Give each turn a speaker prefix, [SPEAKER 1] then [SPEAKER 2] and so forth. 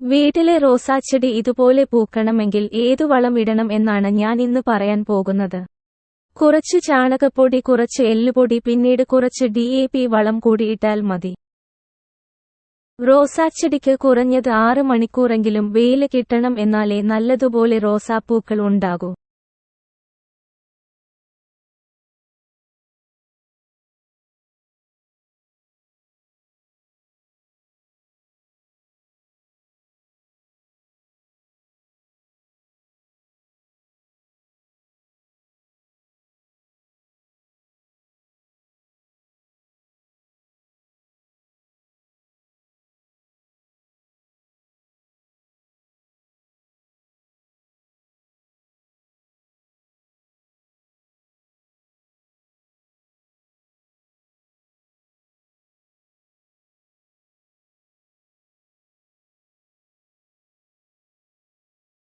[SPEAKER 1] വീട്ടിലെ റോസാച്ചെടി ഇതുപോലെ പൂക്കണമെങ്കിൽ ഏതു വളം ഇടണം എന്നാണ് ഞാൻ ഇന്ന് പറയാൻ പോകുന്നത്. കുറച്ചു ചാണകപ്പൊടി കുറച്ച് എല്ലുപൊടി പിന്നീട് കുറച്ച് ഡി എ പി വളം കൂടി ഇട്ടാൽ മതി. റോസാച്ചെടിക്ക് കുറഞ്ഞത് ആറ് മണിക്കൂറെങ്കിലും വെയിൽ കിട്ടണം എന്നാലേ നല്ലതുപോലെ റോസാപ്പൂക്കൾ ഉണ്ടാകൂ.